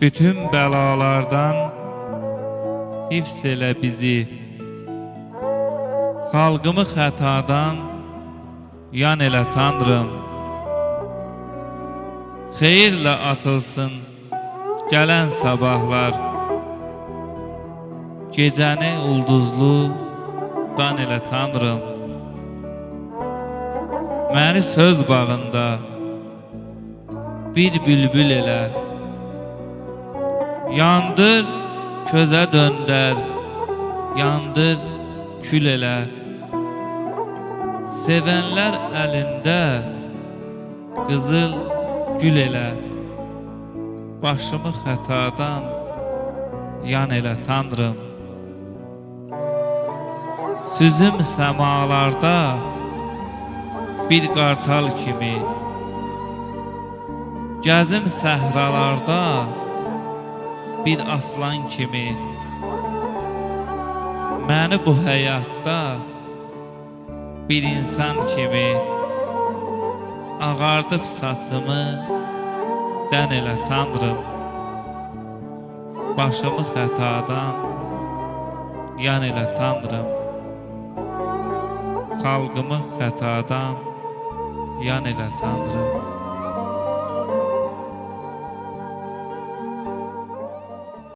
Bütün bəlalardan hifz elə bizi. Xalqımı xətadan yan elə Tanrım. Xeyirlə açılsın gələn sabahlar. Gecəni ulduzlu dan elə Tanrım. Məni söz bağında bir bülbül elə. Yandır, közə döndər, yandır, kül elə. Sevənlər əlində qızıl gül elə. Başımı xətadan yan elə Tanrım. Süzüm səmalarda bir qartal kimi Gəzim səhralarda bir aslan kimi. Məni bu həyatda bir insan kimi Ağardıb saçımı dən elə Tanrım. Başımı xətadan yan elə Tanrım. Xalqımı xətadan yan elə Tanrım